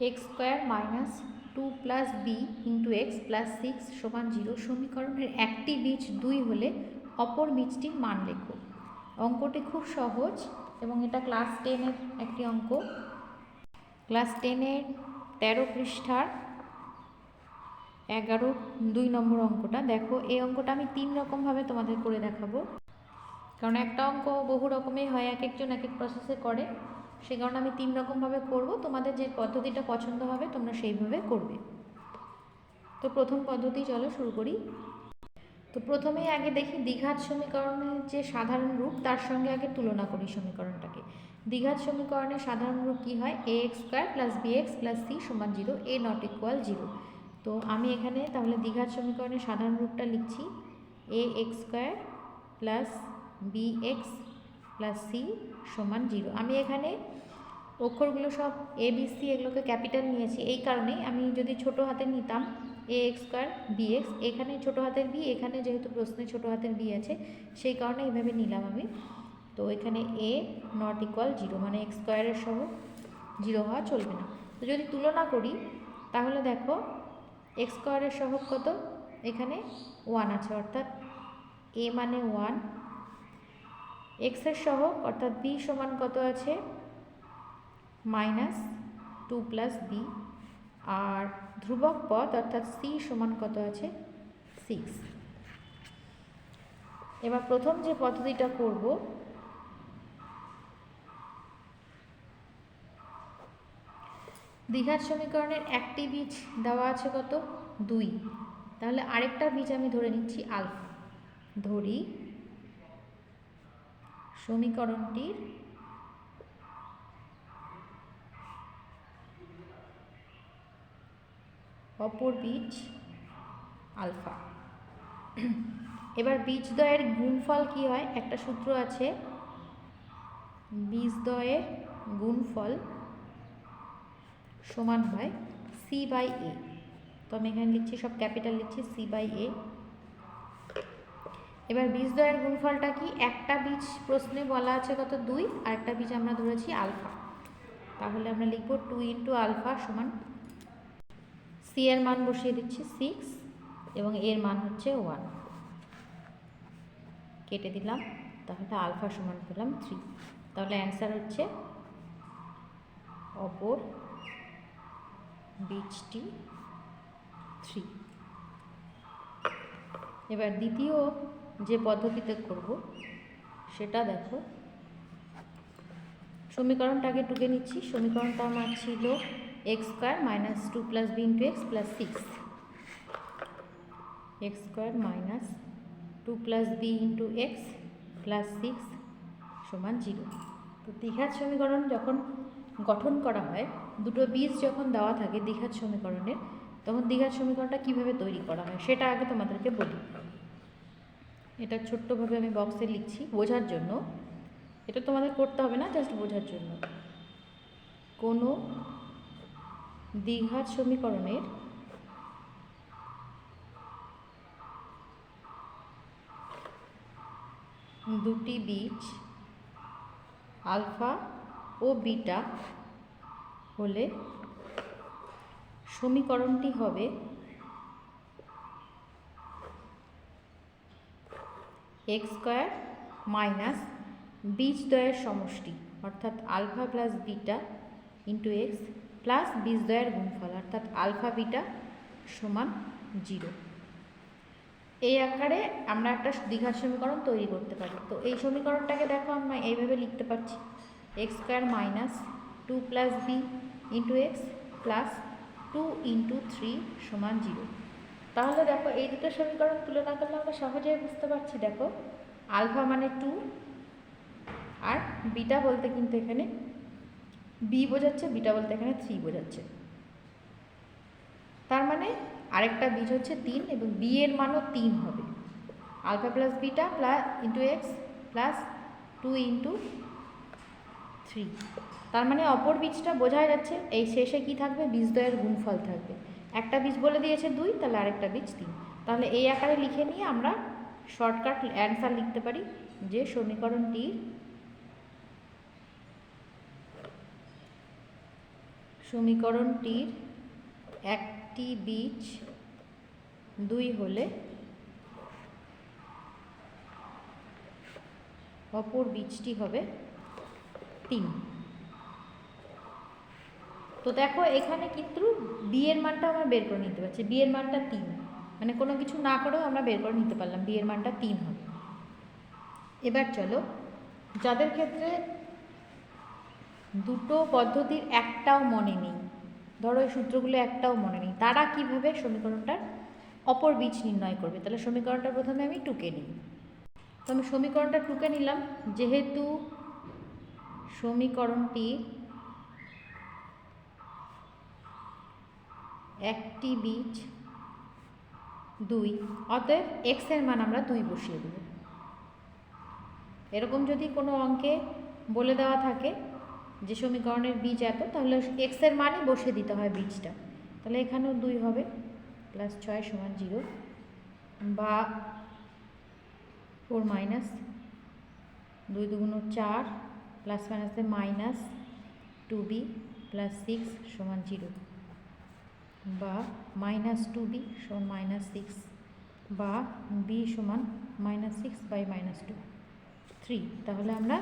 X square minus two plus B into X plus six সমান zero সমীকরণের একটি বীজ দুই হলে অপর বীজটির মান লেখো। অঙ্কটি খুব সহজ এবং এটা ক্লাস টেনের একটি অঙ্ক। ক্লাস টেনের তেরো পৃষ্ঠার এগারো দুই নম্বর অঙ্কটা। দেখো, এই অঙ্কটা আমি তিন রকমভাবে তোমাদের করে দেখাবো। কারণ একটা অঙ্ক বহু রকমের হয়, এক একজন এক এক প্রসেসে করে। সে কারণে আমি তিন রকমভাবে করব। তোমাদের যে পদ্ধতিটা পছন্দ হবে, তোমরা সেইভাবে করবে। তো প্রথম পদ্ধতি চলো শুরু করি। তো প্রথমেই আগে দেখি দ্বিঘাত সমীকরণের যে সাধারণ রূপ, তার সঙ্গে আগে তুলনা করি সমীকরণটাকে। দ্বিঘাত সমীকরণের সাধারণ রূপ কী হয়? A X square plus B X plus C সমান zero A not equal zero তো আমি এখানে তাহলে দ্বিঘাত সমীকরণের সাধারণ রূপটা লিখছি। A X square plus B X plus C সমান জিরো আমি এখানে অক্ষরগুলো সব এ বি সি এগুলোকে ক্যাপিটাল নিয়েছি। এই কারণেই আমি যদি ছোট হাতে নিতাম A X square B X এখানে ছোটো হাতের বি এখানে যেহেতু প্রশ্নে ছোটো হাতের বি আছে, সেই কারণে এইভাবে নিলাম আমি। তো এখানে এ নট ইকুয়াল জিরো মানে এক্স স্কোয়ারের সহ জিরো হওয়া চলবে না। তো যদি তুলনা করি, তাহলে দেখো এক্স স্কোয়ারের সহগ কত? এখানে ওয়ান আছে, অর্থাৎ এ মানে ওয়ান এক্সের সহগ, অর্থাৎ বি সমান কত আছে? মাইনাস টু প্লাস বি আর ধ্রুবক পদ, অর্থাৎ সি সমান কত আছে? সিক্স এবার প্রথম যে পদ্ধতিটা করব, দ্বিঘাত সমীকরণের একটি বীজ দেওয়া আছে কত? দুই। তাহলে আরেকটা বীজ আমি ধরে নিচ্ছি আলফা। ধরি সমীকরণটির অপর বীজ আলফা। এবার বীজদ্বয়ের গুণফল কি হয়? একটা সূত্র আছে। বীজদ্বয়ের গুণফল সমান হয় সি বাই এ তো আমি এখানে লিখছি, সব ক্যাপিটাল লিখছি সি বাই এ এবার বীজ বীজদ্বয়ের গুণফলটা কি? একটা বীজ প্রশ্নে বলা আছে কত? দুই। আর একটা বীজ আমরা ধরেছি আলফা। তাহলে আমরা লিখব টু ইন্টু আলফা সমান সি এর মান বসিয়ে দিচ্ছি সিক্স এবং এর মান হচ্ছে ওয়ান। কেটে দিলাম, তাহলে আলফা সমান পেলাম থ্রি। তাহলে অ্যান্সার হচ্ছে অপর বীজটি থ্রি। এবার দ্বিতীয় যে পদ্ধতিতে করব, সেটা দেখো। সমীকরণটাকে টুকে নিচ্ছি। সমীকরণটা আমার ছিল X square minus two plus B into X plus six X square minus two plus B into X plus six সমান জিরো তো দ্বিঘাত সমীকরণ যখন গঠন করা হয়, দুটো বীজ যখন দেওয়া থাকে দ্বিঘাত সমীকরণের তখন দ্বিঘাত সমীকরণটা কীভাবে তৈরি করা হয়, সেটা আগে তোমাদেরকে বলি। এটা ছোট্টভাবে আমি বক্সে লিখছি, বোঝার জন্য। এটা তোমাদের করতে হবে না জাস্ট বোঝার জন্য। কোনো দ্বিঘাত সমীকরণের দুটি বীজ, আলফা ও বিটা, হলে সমীকরণটি হবে এক্স স্কোয়ার মাইনাস বীজদ্বয়ের সমষ্টি, অর্থাৎ alpha plus beta into X plus বীজদ্বয়ের গুণফল, অর্থাৎ আলফা বিটা সমান জিরো। এই আকারে আমরা একটা দ্বিঘাত সমীকরণ তৈরি করতে পারি। তো এই সমীকরণটাকে দেখো আমরা এইভাবে লিখতে পারছি। X square minus two plus B into X plus two into three সমান জিরো। তাহলে দেখো এই দুটো সমীকরণ তুলনা করলে আমরা সহজেই বুঝতে পারছি, দেখো। আলফা মানে টু আর বিটা বলতে কিন্তু এখানে বি বোঝাচ্ছে, বিটা বলতে এখানে থ্রি বোঝাচ্ছে। তার মানে আরেকটা বীজ হচ্ছে তিন এবং বি এর মানও তিন হবে। Alpha plus beta plus into X plus two into three তার মানে অপর বীজটা বোঝা যাচ্ছে, এই শেষে কি থাকবে? বীজদ্বয়ের গুণফল থাকবে। একটা বীজ বলে দিয়েছে দুই, তাহলে আরেকটা বীজ তিন। তাহলে এই আকারে লিখে নিয়ে আমরা শর্টকাট অ্যান্সার লিখতে পারি যে সমীকরণটির সমীকরণটির একটি বীজ দুই হলে অপর বীজটি হবে তিন। তো দেখো, এখানে কিন্তু বিয়ের মানটা আমরা বের করে নিতে পারছি। বিয়ের মানটা তিন। মানে কোনো কিছু না করেও আমরা বের করে নিতে পারলাম। বিয়ের মানটা তিন হবে। এবার চলো, যাদের ক্ষেত্রে দুটো পদ্ধতির একটাও মনে নেই, ধরো এই সূত্রগুলো একটাও মনে নেই, তারা কীভাবে সমীকরণটার অপর বীজ নির্ণয় করবে? তাহলে সমীকরণটা প্রথমে আমি টুকে নিই। তো আমি সমীকরণটা টুকে নিলাম। যেহেতু সমীকরণটি একটি বীজ, দুই, অতএব এক্সের মান আমরা দুই বসিয়ে দেব। এরকম যদি কোনো অঙ্কে বলে দেওয়া থাকে যে সমীকরণের বীজ এত, তাহলে এক্সের মানই বসিয়ে দিতে হয় বীজটা। তাহলে এখানেও দুই হবে প্লাস ছয় সমান জিরো বা ফোর মাইনাস দুই দুগুণ চার প্লাস মাইনাসে minus two B plus six সমান জিরো বা মাইনাস টু বি সমান মাইনাস সিক্স বা বি সমান minus six by minus two three তাহলে আমরা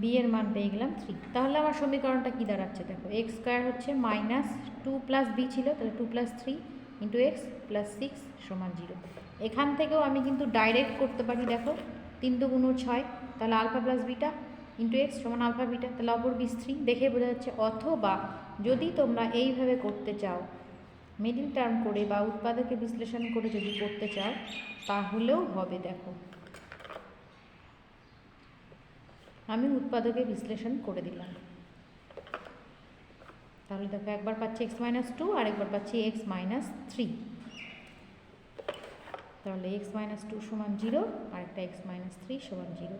বি এর মান পেয়ে গেলাম থ্রি তাহলে আমার সমীকরণটা কী দাঁড়াচ্ছে দেখো এক্স স্কোয়ার হচ্ছে মাইনাস টু প্লাস বি ছিল, তাহলে two plus three into X plus six সমান জিরো এখান থেকেও আমি কিন্তু ডাইরেক্ট করতে পারি, দেখো, তিন দুগুণ ছয়, তাহলে alpha plus beta into X সমান আলফা বিটা তাহলে অপর বিশ থ্রি দেখে বোঝা যাচ্ছে অথবা যদি তোমরা এইভাবে করতে চাও মিডিল টার্ম করে বা উৎপাদকে বিশ্লেষণ করে যদি করতে চাও, তাহলেও হবে দেখো। আমি উৎপাদকে বিশ্লেষণ করে দিলাম। তাহলে দেখো একবার পাচ্ছি এক্স মাইনাস টু আর একবার পাচ্ছি এক্স মাইনাস থ্রি তাহলে এক্স মাইনাস টু সমান জিরো আর একটা এক্স মাইনাস থ্রি সমান জিরো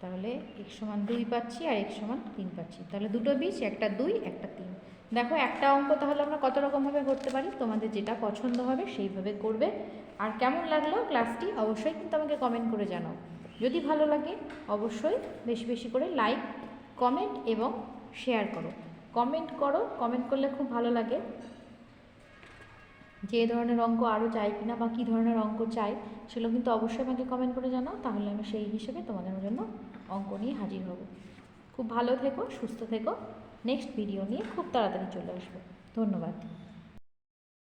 তাহলে এক সমান দুই পাচ্ছি আর এক সমান তিন পাচ্ছি। তাহলে দুটো বীজ, একটা দুই, একটা তিন। দেখো, একটা অঙ্ক তাহলে আমরা কত রকমভাবে করতে পারি? তোমাদের যেটা পছন্দ হবে সেইভাবে করবে। আর কেমন লাগল ক্লাসটি অবশ্যই কিন্তু আমাকে কমেন্ট করে জানাও। যদি ভালো লাগে, অবশ্যই বেশি বেশি করে লাইক কমেন্ট এবং শেয়ার করো। কমেন্ট করো কমেন্ট করলে খুব ভালো লাগে। যে ধরনের অঙ্ক আরও চাই কিনা বা কী ধরনের অঙ্ক চাই সেগুলো কিন্তু অবশ্যই আমাকে কমেন্ট করে জানাও, তাহলে আমি সেই হিসেবে তোমাদের জন্য অঙ্ক নিয়ে হাজির হব। খুব ভালো থেকো, সুস্থ থেকো। নেক্সট ভিডিও নিয়ে খুব তাড়াতাড়ি চলে আসব। ধন্যবাদ।